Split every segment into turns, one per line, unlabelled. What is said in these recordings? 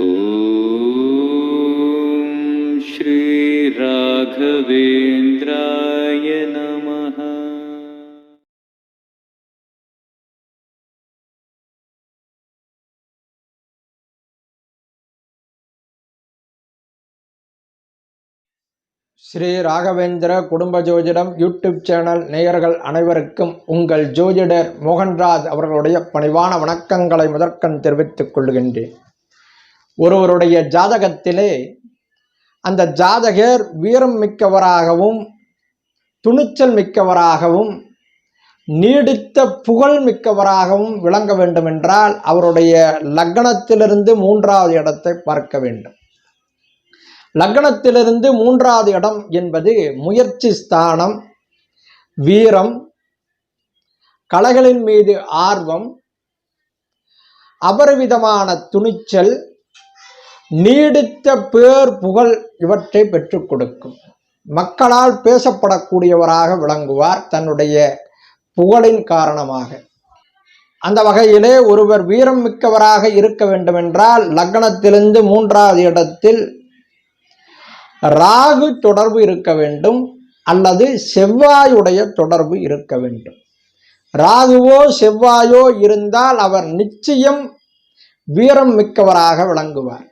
ॐ श्रीराघवेन्द्राय नमः
ஸ்ரீ ராகவேந்திர குடும்ப ஜோதிடம் யூடியூப் சேனல் நேயர்கள் அனைவருக்கும் உங்கள் ஜோதிடர் மோகன்ராஜ் அவர்களுடைய பணிவான வணக்கங்களை முதற்கண் தெரிவித்துக் கொள்கின்றேன் ஒருவருடைய ஜாதகத்திலே அந்த ஜாதகர் வீரம் மிக்கவராகவும் துணிச்சல் மிக்கவராகவும் நீடித்த புகழ் மிக்கவராகவும் விளங்க வேண்டுமென்றால் அவருடைய லக்னத்திலிருந்து மூன்றாவது இடத்தை பார்க்க வேண்டும். லக்னத்திலிருந்து மூன்றாவது இடம் என்பது முயற்சி ஸ்தானம் வீரம் கலைகளின் மீது ஆர்வம் அபரிவிதமான துணிச்சல் நீடித்த பேர் புகழ் இவற்றை பெற்றுக் கொடுக்கும். மக்களால் பேசப்படக்கூடியவராக விளங்குவார் தன்னுடைய புகழின் காரணமாக. அந்த வகையிலே ஒருவர் வீரம் மிக்கவராக இருக்க வேண்டுமென்றால் லக்னத்திலிருந்து மூன்றாவது இடத்தில் ராகு தொடர்பு இருக்க வேண்டும் அல்லது செவ்வாயுடைய தொடர்பு இருக்க வேண்டும். ராகுவோ செவ்வாயோ இருந்தால் அவர் நிச்சயம் வீரம் மிக்கவராக விளங்குவார்.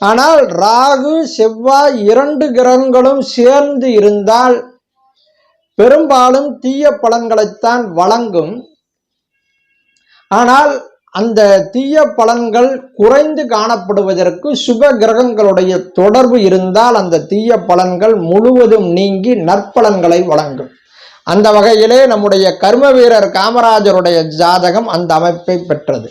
ஆனால் ராகு செவ்வாய் இரண்டு கிரகங்களும் சேர்ந்து இருந்தால் பெரும்பாலும் தீய பலன்களைத்தான் வழங்கும். ஆனால் அந்த தீய பலன்கள் குறைந்து காணப்படுவதற்கு சுப கிரகங்களுடைய தொடர்பு இருந்தால் அந்த தீய பலன்கள் முழுவதும் நீங்கி நற்பலன்களை வழங்கும். அந்த வகையிலே நம்முடைய கர்ம வீரர் காமராஜருடைய ஜாதகம் அந்த அமைப்பை பெற்றது.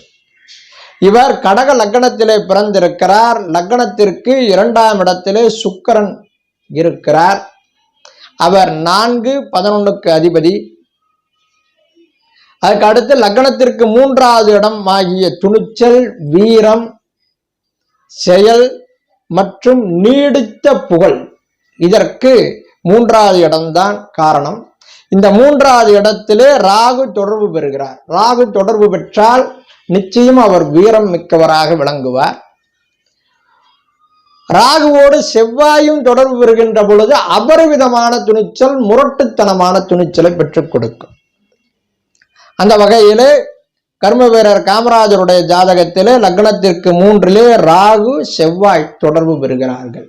இவர் கடக லக்னத்திலே பிறந்திருக்கிறார். லக்னத்திற்கு இரண்டாம் இடத்திலே சுக்கரன் இருக்கிறார். அவர் நான்கு பதினொன்னுக்கு அதிபதி. அதுக்கு அடுத்து லக்னத்திற்கு மூன்றாவது இடம் ஆகிய துணிச்சல் வீரம் செயல் மற்றும் நீடித்த புகழ். இதற்கு மூன்றாவது இடம்தான் காரணம். இந்த மூன்றாவது இடத்திலே ராகு தொடர்பு பெறுகிறார். ராகு தொடர்பு பெற்றால் நிச்சயம் அவர் வீரம் மிக்கவராக விளங்குவார். ராகுவோடு செவ்வாயும் தொடர்பு பெறுகின்ற பொழுது அபரிவிதமான துணிச்சல் முரட்டுத்தனமான துணிச்சலை பெற்றுக் கொடுக்கும். அந்த வகையிலே கர்ம வீரர் காமராஜருடைய ஜாதகத்திலே லக்னத்திற்கு மூன்றிலே ராகு செவ்வாய் தொடர்பு பெறுகிறார்கள்.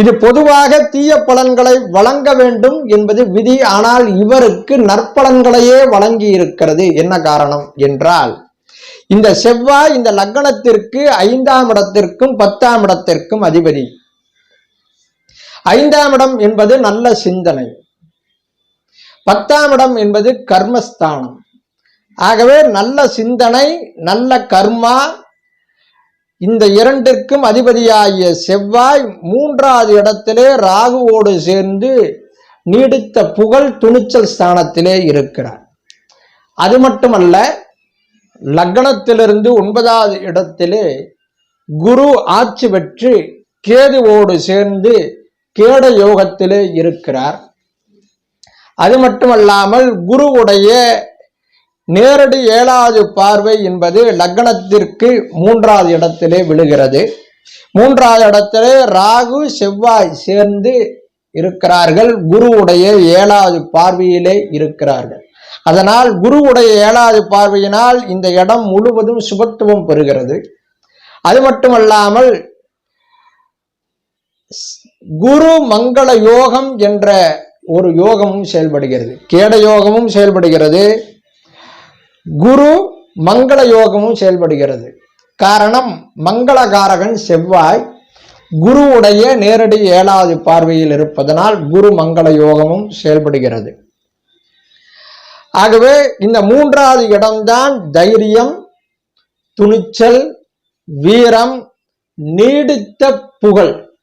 இது பொதுவாக தீய பலன்களை வழங்க வேண்டும் என்பது விதி ஆனால் இவருக்கு நற்பலன்களையே வழங்கி இருக்கிறது என்ன காரணம் என்றால் இந்த செவ்வாய் இந்த லக்னத்திற்கு ஐந்தாம் இடத்திற்கும் பத்தாம் இடத்திற்கும் அதிபதி. ஐந்தாம் இடம் என்பது நல்ல சிந்தனை. பத்தாம் இடம் என்பது கர்மஸ்தானம். ஆகவே நல்ல சிந்தனை நல்ல கர்மா இந்த இரண்டிற்கும் அதிபதியாகிய செவ்வாய் மூன்றாவது இடத்திலே ராகுவோடு சேர்ந்து நீடித்த புகழ் துணிச்சல் ஸ்தானத்திலே இருக்கிறார். அது மட்டுமல்ல லக்னத்திலிருந்து ஒன்பதாவது இடத்திலே குரு ஆட்சி பெற்று கேதுவோடு சேர்ந்து கேட யோகத்திலே இருக்கிறார். அது மட்டுமல்லாமல் குருவுடைய நேரடி ஏழாவது பார்வை என்பது லக்னத்திற்கு மூன்றாவது இடத்திலே விழுகிறது. மூன்றாவது இடத்திலே ராகு செவ்வாய் சேர்ந்து இருக்கிறார்கள். குருவுடைய ஏழாவது பார்வையிலே இருக்கிறார்கள். அதனால் குருவுடைய ஏழாவது பார்வையினால் இந்த இடம் முழுவதும் சுபத்துவம் பெறுகிறது. அது மட்டுமல்லாமல் குரு மங்கள யோகம் என்ற ஒரு யோகமும் செயல்படுகிறது. கேட யோகமும் செயல்படுகிறது. குரு மங்கள யோகமும் செயல்படுகிறது. காரணம் மங்களகாரகன் செவ்வாய் குருவுடைய நேரடி ஏழாவது பார்வையில் இருப்பதனால் குரு மங்கள யோகமும் செயல்படுகிறது. ஆகவே இந்த மூன்றாவது இடம்தான் தைரியம் துணிச்சல் வீரம் நீடித்த புகழ்.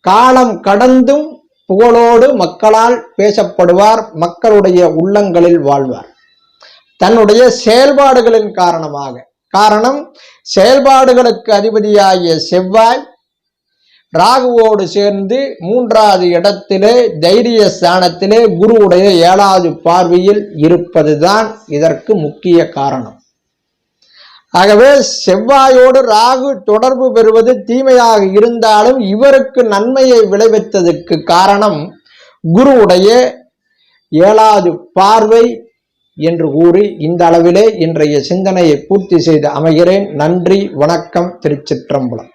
காலம் கடந்தும் புகழோடு மக்களால் பேசப்படுவார் மக்களுடைய உள்ளங்களில் வாழ்வார். தன்னுடைய செயல்பாடுகளின் காரணமாக. காரணம் செயல்பாடுகளுக்கு அதிபதியாகிய செவ்வாய் ராகுவோடு சேர்ந்து மூன்றாவது இடத்திலே தைரிய ஸ்தானத்திலே குருவுடைய ஏழாவது பார்வையில் இருப்பதுதான் இதற்கு முக்கிய காரணம். ஆகவே செவ்வாயோடு ராகு தொடர்பு பெறுவது தீமையாக இருந்தாலும் இவருக்கு நன்மையை விளைவித்ததுக்கு காரணம் குருவுடைய ஏழாவது பார்வை என்று கூறி இந்த அளவிலே இன்றைய சிந்தனையை பூர்த்தி செய்து அமைகிறேன். நன்றி வணக்கம் திருச்சிற்றம்பலம்.